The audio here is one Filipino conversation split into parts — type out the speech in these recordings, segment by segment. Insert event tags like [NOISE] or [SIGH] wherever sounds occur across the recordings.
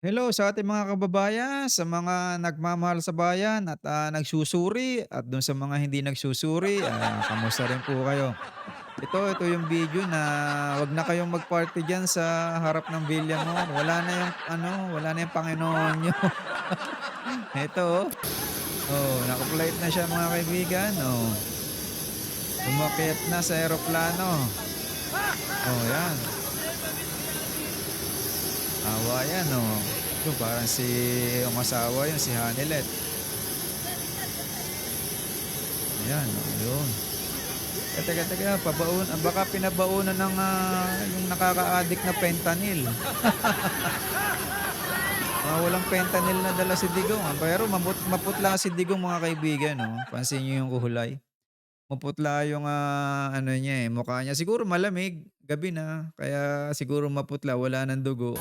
Hello sa ating mga kababayan, sa mga nagmamahal sa bayan at, ah, nagsusuri at dun sa mga hindi nagsusuri, ah, kamusta rin po kayo? Ito, ito yung video na wag na kayong mag-party diyan sa harap ng Villamor. Wala na yung ano, wala na yung Panginoon niyo. [LAUGHS] Ito, oh. Oh, naka-flight na siya mga kaibigan, oh. Umakyat na sa eroplano. Oh, yan. Awa yan, oh. Yung parang si yung asawa yun, si Hanilet. Ayan, oh, yun. Eh, teka, teka, pabaon, ah, baka pinabaunan ng ah, yung nakaka-addict na fentanyl. [LAUGHS] Ah, walang fentanyl na dala si Digong. Pero maput, maputla si Digong mga kaibigan. No? Pansin niyo yung kuhulay. Maputla yung ah, ano niya eh, mukha niya. Siguro malamig, gabi na. Kaya siguro maputla, wala ng dugo.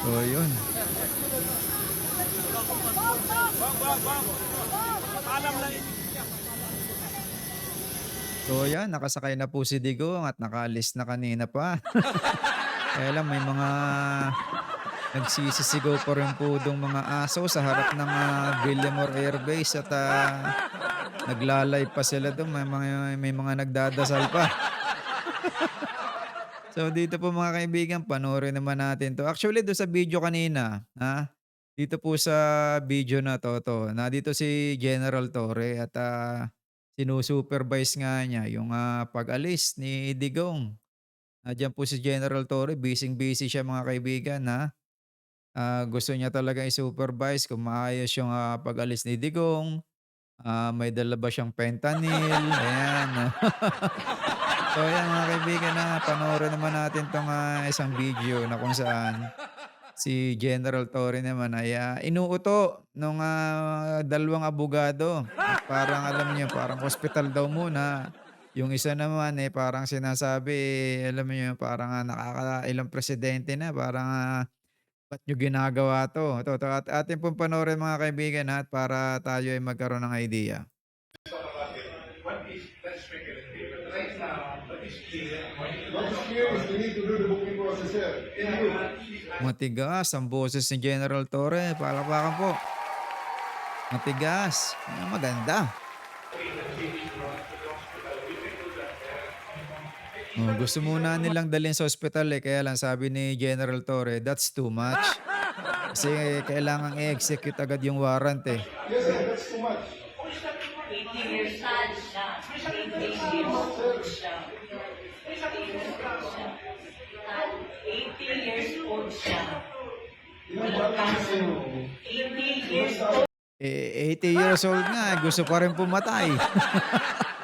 So, yun. So, yan. Nakasakay na po si Digong at nakaalis na kanina pa. [LAUGHS] Kaya lang, may mga nagsisisigaw pa rin po dong mga aso sa harap ng ah, Villamor Air Base at ah, naglalay pa sila doon. May mga, may mga nagdadasal pa. [LAUGHS] So dito po mga kaibigan, panoorin naman natin 'to. Actually do'n sa video kanina, ha, dito po sa video na 'to 'to, nandito si General Torre at, ah, sinu-supervise nga niya yung, ah, pag-alis ni Digong. Nandiyan po si General Torre, busy-busy siya mga kaibigan, ha. Ah, gusto niya talaga i-supervise kung maayos yung, ah, pag-alis ni Digong, ah, may dala ba siyang fentanyl, [LAUGHS] ayan, oh. [LAUGHS] So ayan mga kaibigan na panoorin naman natin 'tong, ah, isang video na kung saan si General Torre naman ay, ah, inuuto nung, ah, dalawang abogado. Parang alam niyo, parang hospital daw muna. Yung isa naman, eh, parang sinasabi, eh, alam niyo yun, parang, ah, nakakailang presidente na, parang, ah, "Ba't niyo ginagawa 'to?" 'To 'to at atin pong panoorin mga kaibigan, ha, at para tayo ay magkaroon ng idea. What is. Matigas ang boses ni General Torre, palakpakan po. Matigas, maganda. Oh, gusto muna nilang dalhin sa ospital eh, kaya lang sabi ni General Torre, that's too much. Kasi kailangang i-execute agad yung warrant eh. Yes, sir, that's too much. 80 years old siya. 80 years old siya. 80 years old siya. Ilang buwan na kasi mo. 80 years old. Eh, 80 years old nga, gusto pa rin pumatay. [LAUGHS]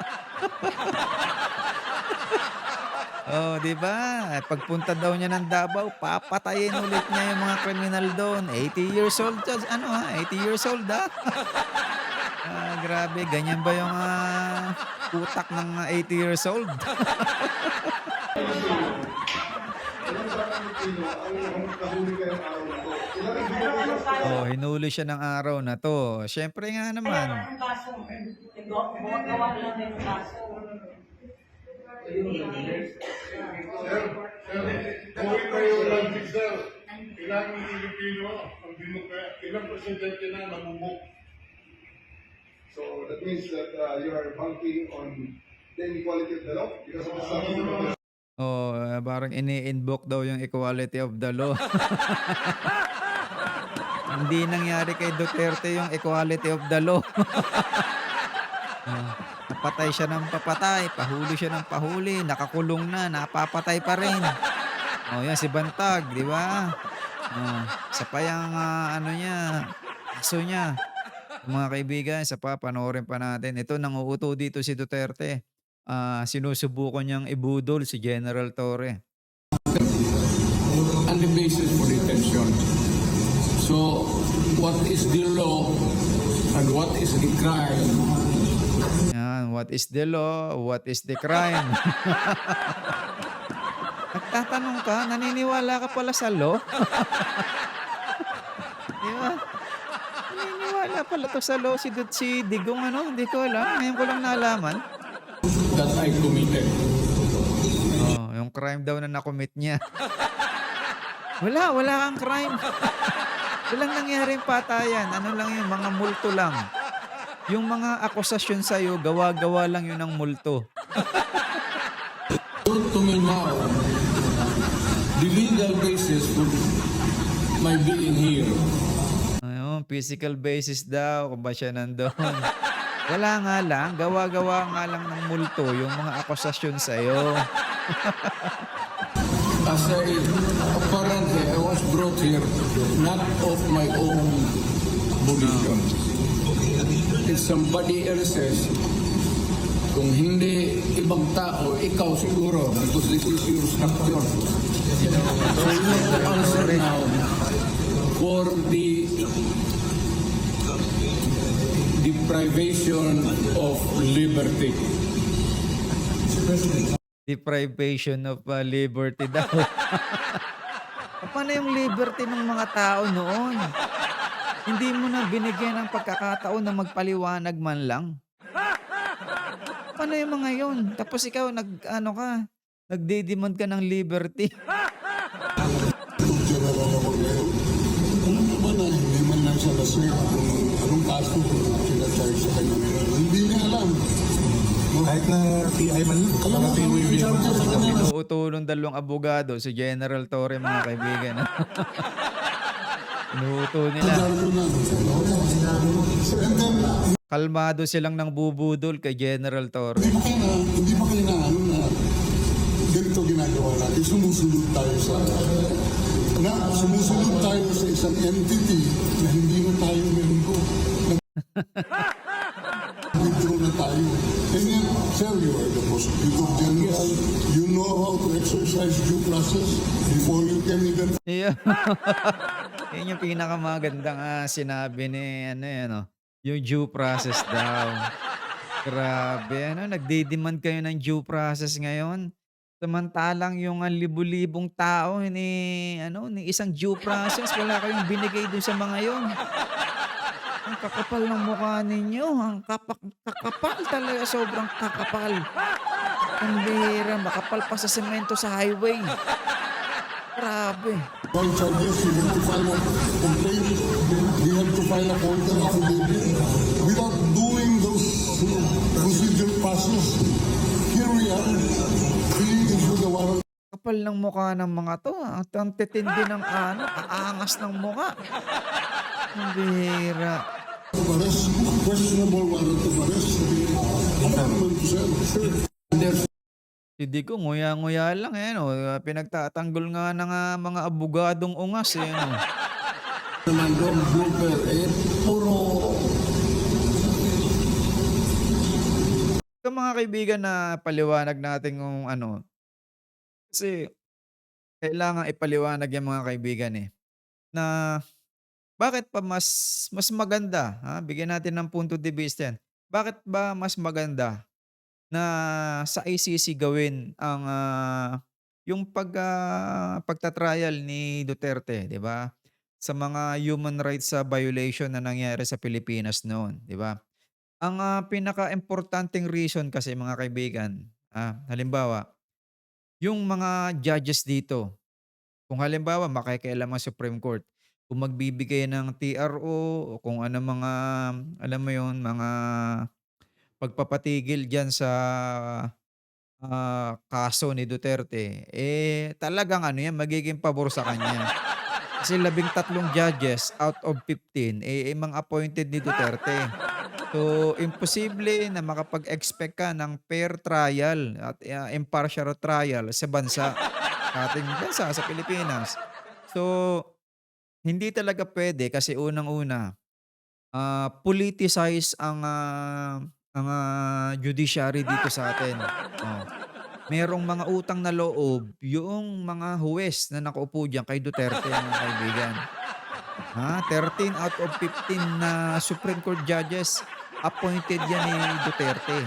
Oh, 'di ba? Pagpunta daw niya ng Davao, papatayin ulit niya yung mga kriminal doon. 80 years old, just, ano ha? 80 years old ha? [LAUGHS] ah, grabe, ganyan ba yung ah, utak ng ah, 80 years old? [LAUGHS] Oh, hinuli siya ng araw na to. Siyempre nga naman. Kaso, gawa lang ng kaso. Sir, sir, kayo lang sir. Ilang Pilipino ang binukay, ilang presidente na namumuk. So that means that uh, you are banking on the inequality of the law because of the statute of the Oh, ah, parang ini-invoke daw yung equality of the law. [LAUGHS] Hindi nangyari kay Duterte yung equality of the law. [LAUGHS] Ah, napatay siya ng papatay, pahuli siya ng pahuli, nakakulong na, napapatay pa rin. Oh, yan si Bantag, di ba? Oh, isa pa ah, ano niya, aso niya. Mga kaibigan, isa pa, panoorin pa natin. Ito, nanguuto dito si Duterte. Ah, sinusubukan niyang ibudol si General Torre. and the basis for detention. So, what is the law and what is the crime? What is the law? What is the crime? [LAUGHS] Nagtatanong ka, naniniwala ka pala sa law? [LAUGHS] Di ba? Naniniwala pala to sa law si, si Digong ano, hindi ko alam. Ngayon ko lang nalaman. that I committed. Oh, yung crime daw na nakomit niya. wala, wala kang crime. [LAUGHS] Walang nangyaring patayan. Ano lang yun, mga multo lang. Yung mga akusasyon sa'yo, gawa-gawa lang yun ng multo. Told to me now, the legal basis for my being here. Ayun, physical basis daw kung ba siya nandun. Wala nga lang, gawa-gawa nga lang ng multo yung mga akusasyon sa'yo. As I, apparently, I was brought here not of my own volition. It's somebody else's. Kung hindi ibang tao, ikaw siguro, because this is your structure. So you have to answer now for the deprivation of liberty. Deprivation of uh, liberty daw. [LAUGHS] Paano yung liberty ng mga tao noon? Hindi mo na binigyan ng pagkakataon na magpaliwanag man lang. Paano yung mga yun? Tapos ikaw, nag, ano ka, nagde-demand ka ng liberty. Kung ano hindi man lang siya kung anong kaso sinacharge sa kanya. Hindi niya alam. Kahit na PI man lang, Alam mo yung charge sa kanya. Inuuto ng dalawang abogado, si General Torre, mga kaibigan. [LAUGHS] Inuuto nila. Ko Kalmado silang nang bubudol kay General Torre. hindi ba kayo na, hindi ba kayo na ano na ganito ginagawa natin, sumusunod tayo sa na sumusunod tayo sa isang entity na hindi na tayo member. Withdraw na tayo. And then, sir, you are the prosecutor general. You know how to exercise due process before you can even Iya. [LAUGHS] Yun yung pinakamagandang ah, sinabi ni ano yan, oh, yung due process daw. Grabe, ano, nagde-demand kayo ng due process ngayon. Samantalang yung ah, libu-libong tao ni ano, ni isang due process, wala kayong binigay dun sa mga yon. Ang kakapal ng mukha ninyo, ang kapak kakapal talaga, sobrang kakapal. Ang bihira, makapal pa sa semento sa highway. Grabe. One charges, you have to file a complaint, you have to file a counter affidavit without doing those procedure passes. Here we are, being issued a warrant Kapal ng mukha ng mga to. ah. Ang titindi ng ano, aangas ng mukha. Ang bihira. questionable warrant of arrest. Ano naman to sir? Sir, Hindi ko, nguya-nguya lang eh. No? Pinagtatanggol nga ng ah, mga abogadong ungas eh. No? Naman doon, blooper, eh, puro Ito mga kaibigan na paliwanag natin kung ano. Kasi kailangan ipaliwanag yung mga kaibigan eh. Na bakit pa mas mas maganda, ha? Bigyan natin ng punto de vista yan. Bakit ba mas maganda na sa ICC gawin ang ah, yung pag ah, pagtatrial ni Duterte, 'di ba? Sa mga human rights sa violation na nangyari sa Pilipinas noon, 'di ba? Ang ah, pinaka-importanting reason kasi mga kaibigan, ah, halimbawa, yung mga judges dito, kung halimbawa makikialam ang Supreme Court, kung magbibigay ng TRO o kung ano mga, alam mo yun, mga pagpapatigil dyan sa ah, kaso ni Duterte, eh talagang ano yan, magiging pabor sa kanya. Kasi labing tatlong judges out of 15, eh, eh mga appointed ni Duterte. So, imposible na makapag-expect ka ng fair trial at ah, impartial trial sa bansa, sa ating bansa, sa Pilipinas. So, hindi talaga pwede kasi unang-una, ah, politicize ang ah, ah, judiciary dito sa atin. Oh. Merong mga utang na loob yung mga huwes na nakaupo diyan kay Duterte mga kaibigan. Ha, 13 out of 15 na Supreme Court judges appointed yan ni Duterte.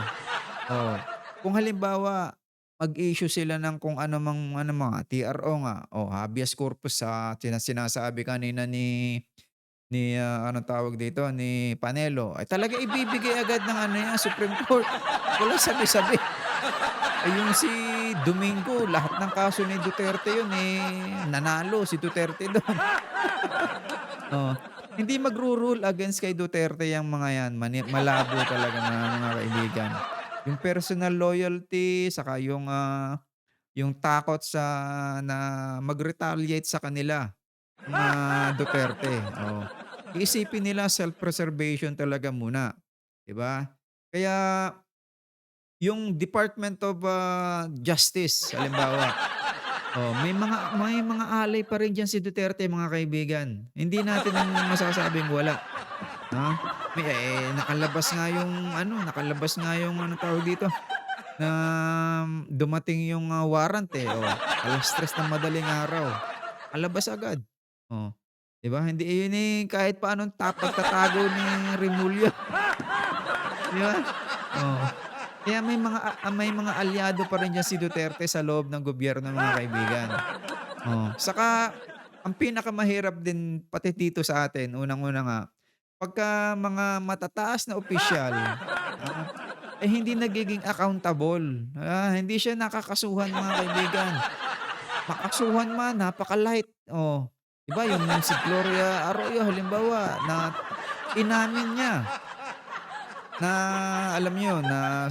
Oh. Kung halimbawa mag-issue sila ng kung ano mang ano mga TRO nga o habeas corpus sa sina- sinasabi kanina ni ni ah, anong tawag dito, ni Panelo, ay talaga ibibigay agad ng ano yan, Supreme Court. Walang sabi-sabi. Ay yung si Domingo, lahat ng kaso ni Duterte yun eh, nanalo si Duterte doon. [LAUGHS] oh, hindi magro-rule against kay Duterte yung mga yan. Mani- malabo talaga mga, mga kaibigan. Yung personal loyalty, saka yung ah, yung takot sa na mag-retaliate sa kanila mga Duterte. Oh. Iisipin nila self-preservation talaga muna, 'di ba? Kaya yung Department of ah, Justice halimbawa, oh, may mga may mga alay pa rin diyan si Duterte mga kaibigan. Hindi natin masasabing wala. Ha? May eh, nakalabas nga yung ano, nakalabas nga yung ano tawag dito na dumating yung ah, warrant eh. Oh, alas 3 ng madaling araw. Alabas agad. Oh. 'Di? Hindi yun eh kahit paano tap pagtatago ni Remulyo. [LAUGHS] 'Di ba? Oh. Kaya may mga may mga alyado pa rin diyan si Duterte sa loob ng gobyerno mga kaibigan. Oh. Saka ang pinakamahirap din pati dito sa atin, unang-una nga, pagka mga matataas na opisyal, ah, eh hindi nagiging accountable. Ah, hindi siya nakakasuhan mga kaibigan. Makasuhan man, napaka-light. Oh. 'Di ba yung si Gloria Arroyo halimbawa na inamin niya na alam niyo na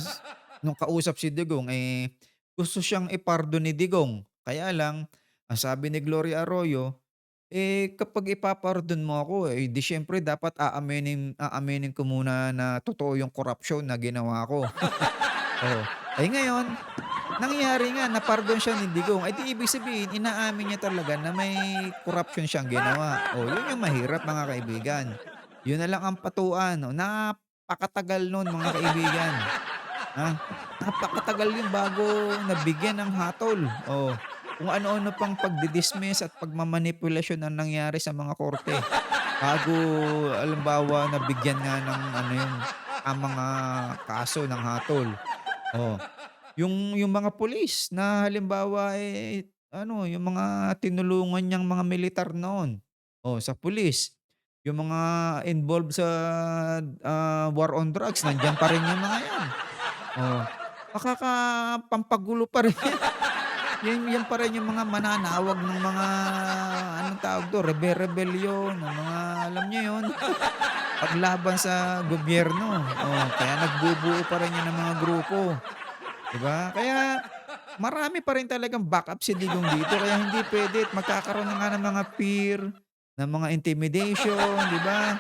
nung kausap si Digong eh gusto siyang ipardo ni Digong. Kaya lang ang sabi ni Gloria Arroyo eh kapag ipapardon mo ako eh di syempre dapat aaminin aaminin ko muna na totoo yung korupsyon na ginawa ko. [LAUGHS] oh. Eh ngayon, nangyari nga napardon siya ni Digong. Eh di ibig sabihin inaamin niya talaga na may corruption siyang ginawa. Oh, yun yung mahirap mga kaibigan. Yun na lang ang patuan. Oh. Napakatagal nun mga kaibigan. Ha? Napakatagal yun bago nabigyan ng hatol. Oh. Kung ano-ano pang pagdidismiss at pagmamanipulasyon ang nangyari sa mga korte. Bago, alimbawa, nabigyan nga ng ano yung ang mga kaso ng hatol. Oh. Yung yung mga pulis na halimbawa eh ano, yung mga tinulungan niyang mga militar noon. Oh, sa pulis. Yung mga involved sa ah, war on drugs, nandiyan pa rin yung mga yan. Oh. Nakakapampagulo pa rin. [LAUGHS] Yan, yan pa rin yung mga mananawag ng mga anong tawag do, rebe-rebelyon, ng mga alam niyo yun. Paglaban sa gobyerno. Oh, kaya nagbubuo pa rin yan ng mga grupo. 'Di ba? Kaya marami pa rin talagang backup si Digong dito kaya hindi puwede at magkakaroon na nga ng mga fear, ng mga intimidation, 'di ba?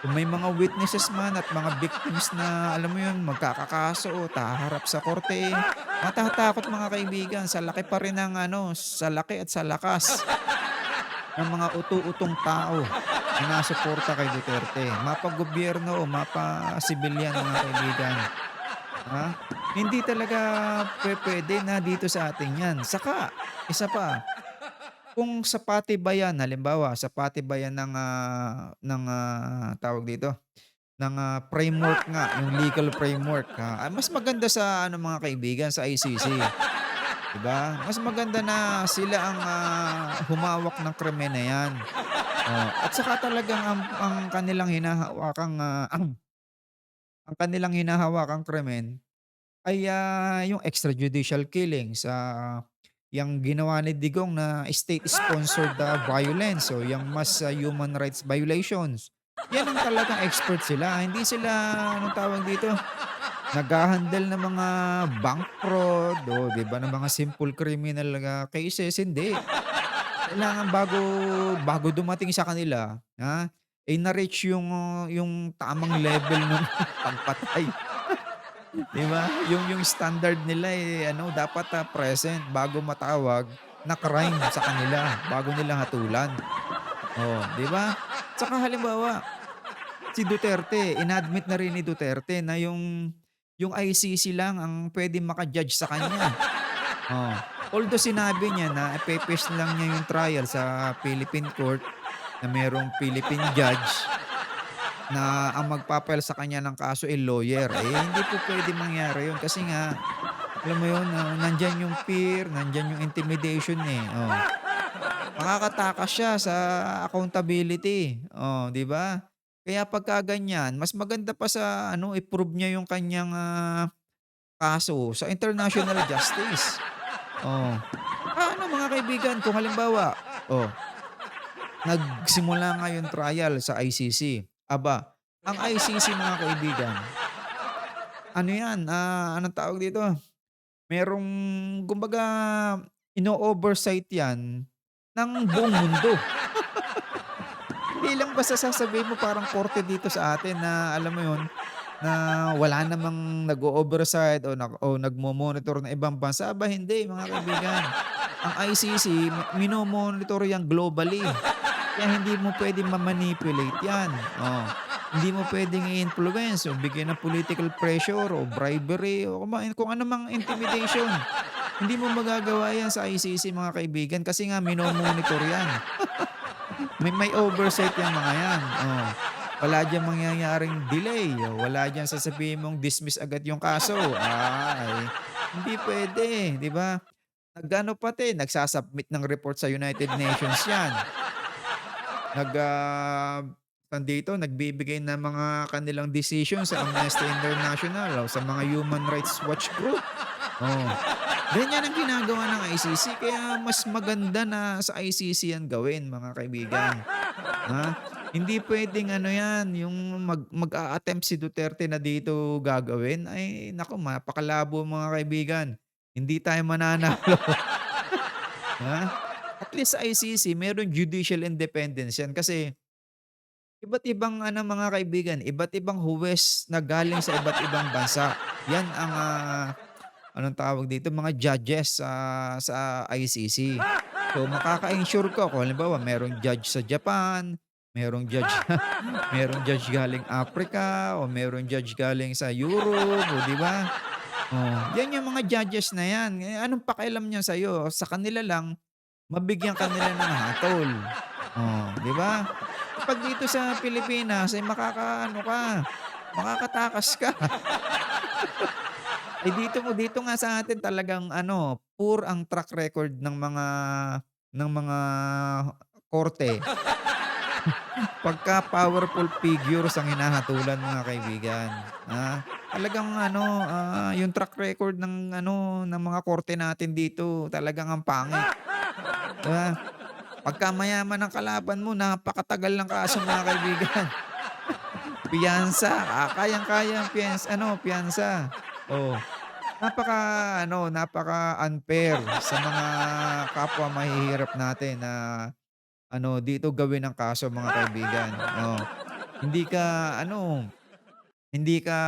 Kung may mga witnesses man at mga victims na alam mo 'yun, magkakakaso o haharap sa korte, matatakot mga kaibigan sa laki pa rin ng ano, sa laki at sa lakas ng mga utu-utong tao na nasuporta kay Duterte. Mapa-gobyerno o mapa-sibilyan mga kaibigan. Ha? Hindi talaga pupuwede na dito sa atin 'yan. Saka isa pa, kung sa patibayan halimbawa sa patibayan ng, ah, ng, ah, tawag dito, ng, ah, framework nga, yung legal framework, ah, mas maganda sa ano mga kaibigan sa ICC, 'di ba? Mas maganda na sila ang, ah, humawak ng krimen na 'yan. Oh, at saka talagang ang ang kanilang hinahawakang, ah, ang ang kanilang hinahawakang krimen ay, ah, yung extrajudicial killings, ah, yang ginawa ni Digong na state-sponsored, ah, [LAUGHS] violence o yang mass, ah, human rights violations. Yan ang talagang expert sila, hindi sila anong tawag dito, nagha-handle ng mga bank fraud o 'di ba, ng mga simple criminal, ah, cases, hindi. Kailangan bago bago dumating sa kanila, ha, eh, na-reach yung, ah, yung tamang level nung [LAUGHS] pagpatay. 'Di ba? Yung yung standard nila, eh, ano dapat, ah, present bago matawag na crime sa kanila, bago nila hatulan. Oh, 'di ba? Tsaka halimbawa, si Duterte, inadmit na rin ni Duterte na yung yung ICC lang ang puwedeng maka-judge sa kanya. Oh, although sinabi niya na ipe-paste lang niya yung trial sa Philippine court na merong Philippine judge na ang magpa-file sa kanya ng kaso, eh, lawyer. Eh, hindi po puwedeng mangyari yun kasi nga alam mo yun, ah, nandiyan yung fear, nandiyan yung intimidation, eh, oh. makakatakas siya sa accountability, oh, 'di ba? Kaya pagka ganyan, mas maganda pa sa ano, i-prove niya yung kanyang, ah, kaso sa international justice. Oh. Paano mga kaibigan kung halimbawa, oh, nagsimula nga yung trial sa ICC. Aba, ang [LAUGHS] ICC mga kaibigan, ano yan, ah, anong tawag dito? Merong, kumbaga, ino-oversight yan ng buong mundo. [LAUGHS] Hindi lang basta sasabihin mo parang korte dito sa atin na alam mo yun, na wala namang nag-o-oversight o, nag o nagmo-monitor ng ibang bansa. Aba hindi mga kaibigan. Ang ICC, mi- minomonitor yan globally. Kaya hindi mo pwedeng ma-manipulate yan. Oh. Hindi mo pwedeng i-influence o bigyan ng political pressure o bribery o kung, ano mang intimidation. Hindi mo magagawa yan sa ICC mga kaibigan kasi nga minomonitor yan. may may oversight yung mga yan. Oh. Wala diyan mangyayaring delay. o Wala diyan sasabihin mong dismiss agad yung kaso. Ay, hindi pwede, di ba? Nagano pati, nagsasubmit ng report sa United Nations yan. Nag, ah, nandito, nagbibigay ng mga kanilang decision sa Amnesty International o sa mga Human Rights Watch Group. Oh. Ganyan ang ginagawa ng ICC kaya mas maganda na sa ICC yan gawin mga kaibigan. Ha? Hindi pwedeng ano yan, yung mag, mag-a-attempt si Duterte na dito gagawin. Ay, naku, mapakalabo mga kaibigan. Hindi tayo mananalo. [LAUGHS] ha? At least sa ICC, meron judicial independence yan kasi iba't ibang ano mga kaibigan, iba't ibang huwes na galing sa iba't ibang bansa. Yan ang ah, anong tawag dito, mga judges sa sa ICC. So makaka-ensure ko kung halimbawa merong judge sa Japan, merong judge [LAUGHS] merong judge galing Africa o merong judge galing sa Europe, di ba? Oh, yan yung mga judges na yan. Eh, anong pakialam niya sa Sa kanila lang mabigyan kanila ng hatol. Oh, di ba? Pag dito sa Pilipinas ay makakaano ka, makakatakas ka. [LAUGHS] Eh dito mo dito nga sa atin talagang ano, poor ang track record ng mga ng mga korte. Pagka powerful figures ang hinahatulan mga kaibigan. Ah, talagang ano, ah, yung track record ng ano ng mga korte natin dito talagang ang pangit. Diba? Pagka mayaman ang kalaban mo, napakatagal ng kaso mga kaibigan. Piyansa, ah, kayang-kaya ang piyansa, ano, piyansa. Oh. Napaka ano, napaka unfair sa mga kapwa mahihirap natin na ano dito gawin ang kaso mga kaibigan. Oh. Hindi ka ano, hindi ka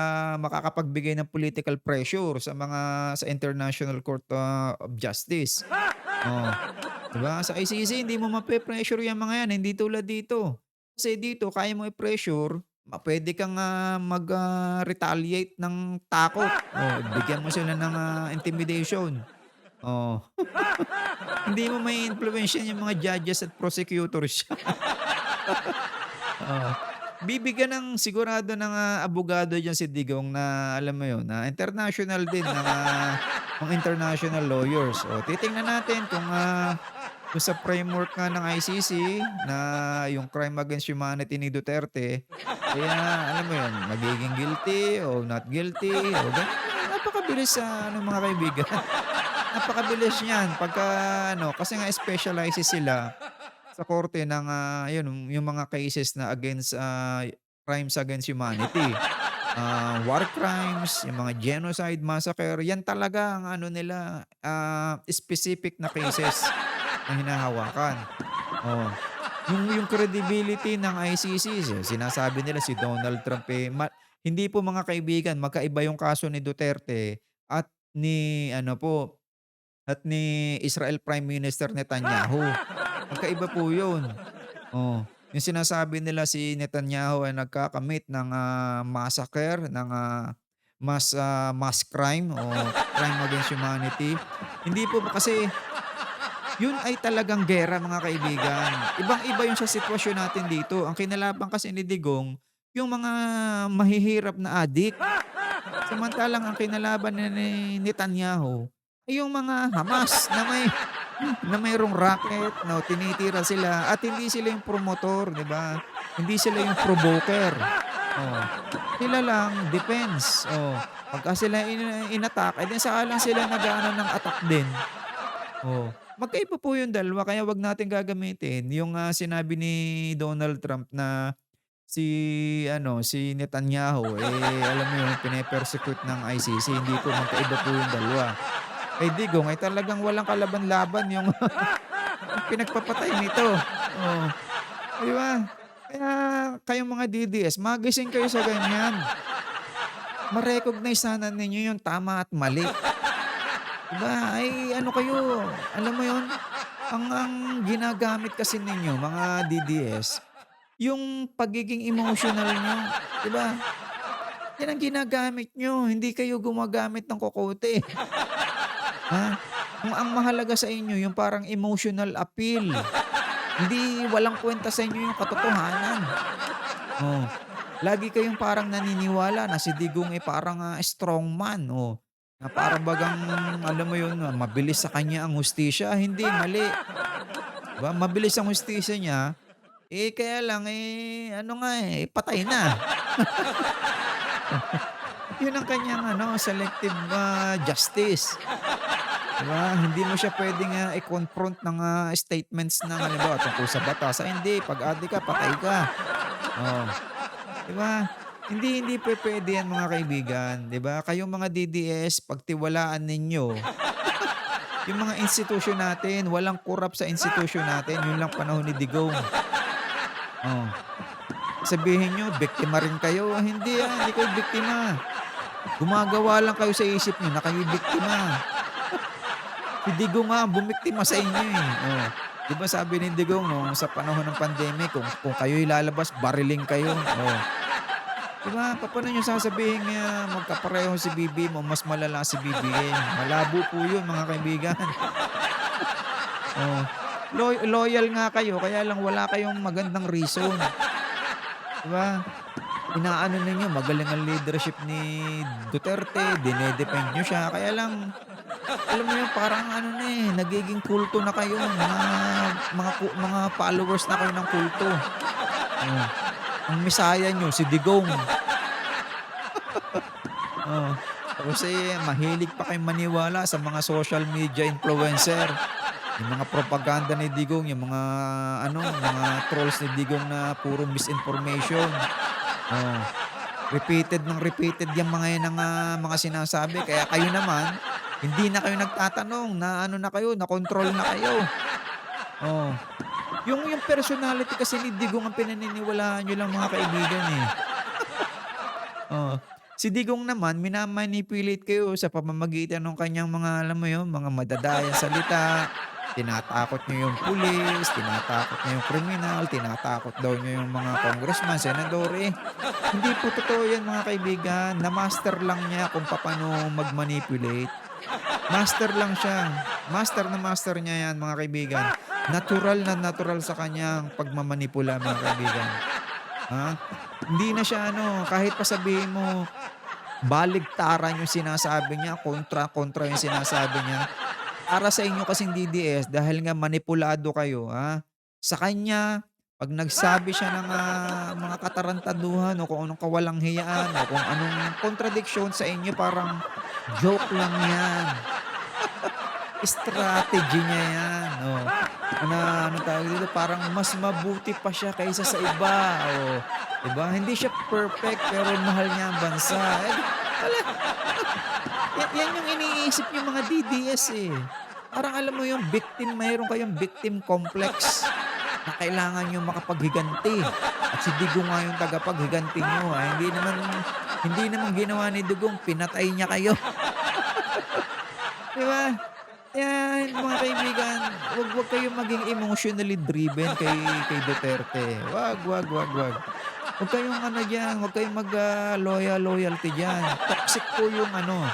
makakapagbigay ng political pressure sa mga sa International Court ah, of Justice. Oh. 'Di ba? Sa ICC hindi mo mape-pressure 'yang mga 'yan, hindi tulad dito. Kasi dito kaya mo i-pressure, ma puwede kang, ah, mag, ah, retaliate ng takot. Oh, bigyan mo sila ng, ah, intimidation. Oh. [LAUGHS] Hindi mo maiimpluwensyahan yung mga judges at prosecutors. [LAUGHS] Oo. Bibigyan ng sigurado ng, ah, abogado diyan si Digong na alam mo 'yun, na international din ng, ah, mga international lawyers. O titingnan natin kung, ah, sa framework nga ng ICC na yung crime against humanity ni Duterte, kaya alam mo 'yun, magiging guilty o not guilty o. Napakabilis sa ano mga kaibigan. [LAUGHS] Napakabilis niyan pagka ano, kasi nga specializes sila sa korte ng, ah, yun yung mga cases na against, ah, crimes against humanity. Ah, war crimes, yung mga genocide, massacre, yan talaga ang ano nila, ah, specific na cases na hinahawakan. Oh. Yung yung credibility ng ICC, si- sinasabi nila si Donald Trump eh, ma- hindi po mga kaibigan, magkaiba yung kaso ni Duterte at ni ano po, at ni Israel Prime Minister Netanyahu. Magkaiba po yun. Oh, yung sinasabi nila si Netanyahu ay nagkakamit ng ah, massacre, ng ah, mass, ah, mass crime o crime against humanity. Hindi po kasi yun ay talagang gera mga kaibigan. Ibang-iba yung sa sitwasyon natin dito. Ang kinalaban kasi ni Digong, yung mga mahihirap na adik. Samantalang ang kinalaban ni Netanyahu yung mga Hamas na may na mayroong racket, no, tinitira sila at hindi sila yung promotor, 'di ba? Hindi sila yung provoker. Oh. Sila lang defense. Oh. Pagka sila in- in-attack, eh, saka lang sila nag-aano ng attack din. Oh. Magkaiba po yung dalawa kaya wag natin gagamitin yung ah, sinabi ni Donald Trump na si ano si Netanyahu eh alam mo yun pine-persecute ng ICC hindi po magkaiba po yung dalawa. Kay Digong ay talagang walang kalaban-laban yung [LAUGHS] pinagpapatay nito. Oh. Di ba? Kaya kayong mga DDS, magising kayo sa ganyan. Ma-recognize sana ninyo yung tama at mali. Diba? Ay ano kayo, alam mo yon ang, ang ginagamit kasi ninyo, mga DDS, yung pagiging emotional nyo. Diba? Yan ang ginagamit nyo. Hindi kayo gumagamit ng kokote. [LAUGHS] Ha? Ang mahalaga sa inyo, yung parang emotional appeal. Hindi walang kwenta sa inyo yung katotohanan. Oh. Lagi kayong parang naniniwala na si Digong ay parang ah, strong man. Oh. Na parang bagang, alam mo yun, ah, mabilis sa kanya ang hustisya. Hindi, mali. Diba? Mabilis ang hustisya niya. Eh, kaya lang, eh, ano nga eh, patay na. [LAUGHS] yun ang kanyang ano, selective ah, justice. Diba? Hindi mo siya pwedeng ah, i-confront ng ah, statements ng halimbawa tungkol sa batas. Ay, hindi. Pag adi ka, patay ka. Oh. Diba? Hindi, hindi pe pwede yan mga kaibigan. Diba? Kayong mga DDS, pagtiwalaan ninyo, yung mga institusyon natin, walang corrupt sa institusyon natin. Yun lang panahon ni Digong. Oh. Sabihin nyo, biktima rin kayo. Hindi ah, hindi kayo biktima. Gumagawa lang kayo sa isip nyo na kayo biktima. Si Digong nga, bumiktima sa inyo eh. Oh. Di ba sabi ni Digong nung sa panahon ng pandemic, kung, kung kayo'y lalabas, bariling kayo. Oh. Di ba? Paano nyo sasabihin nga magkapareho si BBM o mas malala si BBM? Malabo po yun mga kaibigan. oh. Loy- loyal nga kayo, kaya lang wala kayong magandang reason. Di ba? Inaano ninyo, magaling ang leadership ni Duterte, dinedepend nyo siya. Kaya lang, alam yun, parang ano na eh, nagiging kulto na kayo. Mga, mga, mga followers na kayo ng kulto. Oh. Ang misaya nyo, si Digong. [LAUGHS] oh. Tapos eh, mahilig pa kayong maniwala sa mga social media influencer. Yung mga propaganda ni Digong, yung mga ano, mga trolls ni Digong na puro misinformation. Oh. Repeated ng repeated yung mga yan ang ah, mga sinasabi. Kaya kayo naman, hindi na kayo nagtatanong na ano na kayo, na control na kayo. Oh. Yung yung personality kasi ni Digong ang pinaniniwalaan nyo lang mga kaibigan eh. oh. Si Digong naman, minamanipulate kayo sa pamamagitan ng kanyang mga, alam mo yun, mga madadayang salita. Tinatakot nyo yung pulis, tinatakot nyo yung kriminal, tinatakot daw nyo yung mga congressman, senador eh. Hindi po totoo yan mga kaibigan. Na-master lang niya kung paano mag-manipulate. Master lang siya. Master na master niya yan mga kaibigan. Natural na natural sa kanyang pagmamanipula mga kaibigan. Ha? Hindi na siya ano, kahit pa sabihin mo, baligtaran yung sinasabi niya, kontra-kontra yung sinasabi niya. Para sa inyo kasing DDS, dahil nga manipulado kayo, ha? Sa kanya, pag nagsabi siya ng ah, mga katarantaduhan o kung anong kawalang hiyaan o kung anong contradiction sa inyo, parang joke lang yan. Strategy niya yan. Oh. Ano, ano tawag dito? Parang mas mabuti pa siya kaysa sa iba. Oh. Diba? Hindi siya perfect pero mahal niya ang bansa. Eh, wala. [LAUGHS] yan, yan yung iniisip yung mga DDS eh. Parang alam mo yung victim, mayroon kayong victim complex na kailangan nyo makapaghiganti. At si Digong nga yung tagapaghiganti nyo. Ah. Hindi naman, hindi naman ginawa ni Digong, pinatay niya kayo. [LAUGHS] Di ba? Yan, mga kaibigan, wag wag kayong maging emotionally driven kay kay Duterte. Wag, wag, wag, wag. Huwag kayong ano diyan, huwag kayong mag ah, loyal loyalty diyan. Toxic po yung ano.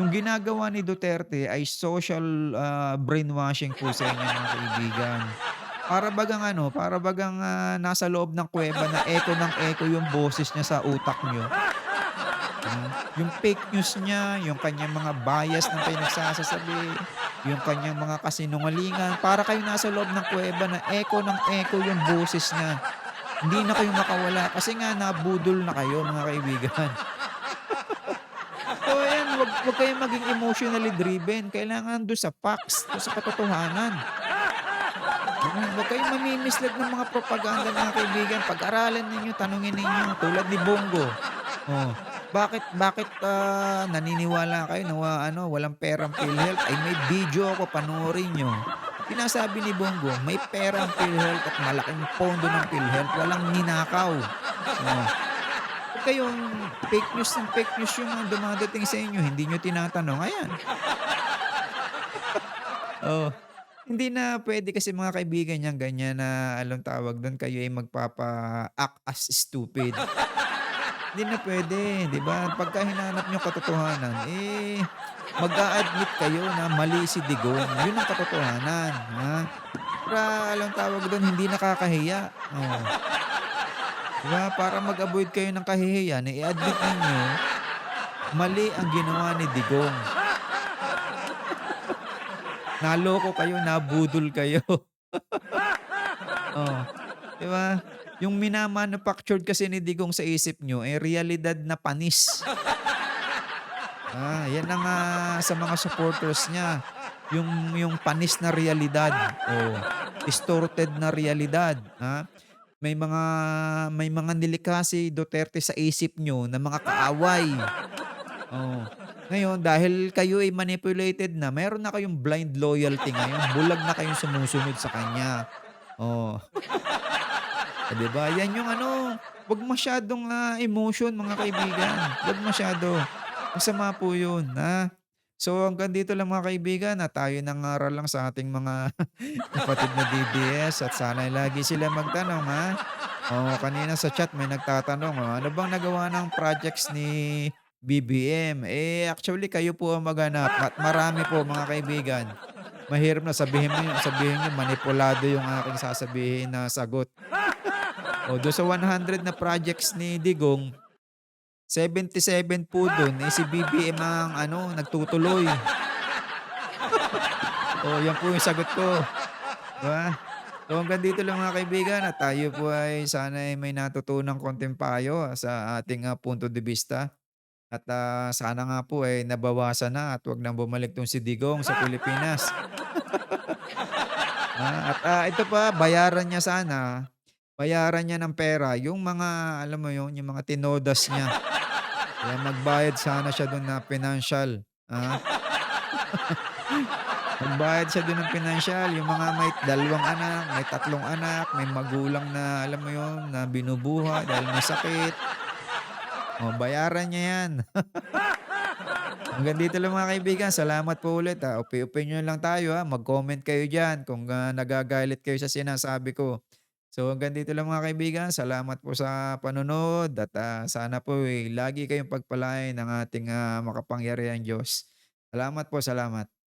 Yung ginagawa ni Duterte ay social ah, brainwashing po sa inyo mga kaibigan. Para bagang ano, para bagang ah, nasa loob ng kuweba na echo ng echo yung boses niya sa utak niyo. Hmm, yung fake news niya, yung kanyang mga bias na pinagsasasabi, yung kanyang mga kasinungalingan, para kayo nasa loob ng kuweba na echo ng echo yung boses niya. Hindi na kayo makawala kasi nga nabudol na kayo mga kaibigan. So ayan, wag, wag kayong maging emotionally driven. Kailangan doon sa facts, doon sa katotohanan. Mm, Huwag kayong mamimislead ng mga propaganda mga kaibigan. Pag-aralan ninyo, tanungin ninyo. Tulad ni Bongo. Oh, bakit bakit ah, naniniwala kayo na ano, walang perang PhilHealth? Ay may video ako panoorin nyo. Pinasabi ni Bongo, may pera ang PhilHealth at malaking pondo ng PhilHealth. Walang ninakaw. Oh. Kayong fake news ng fake news yung dumadating sa inyo. Hindi nyo tinatanong. Ayan. [LAUGHS] oh. Hindi na pwede kasi mga kaibigan niyang ganyan na alam tawag doon kayo ay magpapa-act as stupid. Hindi na pwede, di ba? Pagka hinanap niyo katotohanan, eh, mag-a-admit kayo na mali si Digong. Yun ang katotohanan. Ha? Para alam tawag doon, hindi nakakahiya. Oh. Di ba? Para mag-avoid kayo ng kahihiyan, i-admit ninyo, mali ang ginawa ni Digong. Naloko kayo, nabudol kayo. [LAUGHS] oh. Di ba? Yung minamanufactured kasi ni Digong sa isip nyo, eh, realidad na panis. Ah, yan ang ah, sa mga supporters niya. Yung, yung panis na realidad. Oh, distorted na realidad. Ha? May mga may mga nilikha si Duterte sa isip nyo na mga kaaway. Oh. Ngayon, dahil kayo ay manipulated na, meron na kayong blind loyalty ngayon. Bulag na kayong sumusunod sa kanya. Oh. Ah, 'di ba? Yan yung ano, wag masyadong ah, emotion mga kaibigan. Wag masyado. Masama po 'yun, ha. So hanggang dito lang mga kaibigan at tayo nangaral lang sa ating mga [LAUGHS] kapatid na DBS at sana lagi sila magtanong ha. Oh, kanina sa chat may nagtatanong, oh, ano bang nagawa ng projects ni BBM? Eh actually kayo po ang maghanap at marami po mga kaibigan. Mahirap na sabihin mo yung sabihin niyo manipulado yung aking sasabihin na sagot. O doon sa 100 na projects ni Digong, 77 po doon eh si BBM ang ano, nagtutuloy. [LAUGHS] o yan po yung sagot ko. Diba? So hanggang dito lang mga kaibigan at tayo po ay sana ay may natutunang konting payo ah, sa ating ah, punto de vista. At ah, sana nga po ay nabawasan na at wag nang bumalik tong si Digong sa Pilipinas. [LAUGHS] Ah, at ah, ito pa, bayaran niya sana bayaran niya ng pera yung mga alam mo yun, yung mga tinodas niya. Kaya magbayad sana siya do'n na financial, ah. [LAUGHS] Magbayad siya do'n ng financial, yung mga may dalawang anak, may tatlong anak, may magulang na alam mo yun, na binubuhay dahil may sakit. Oh, bayaran niya 'yan. [LAUGHS] Hanggang dito lang mga kaibigan, salamat po ulit, ah. Upi-opinyon lang tayo, ah, mag-comment kayo diyan kung, ah, nagagalit kayo sa sinasabi ko. So hanggang dito lang mga kaibigan, salamat po sa panonood at ah, sana po eh, lagi kayong pagpalain ng ating ah, makapangyarihang Diyos. Salamat po, salamat.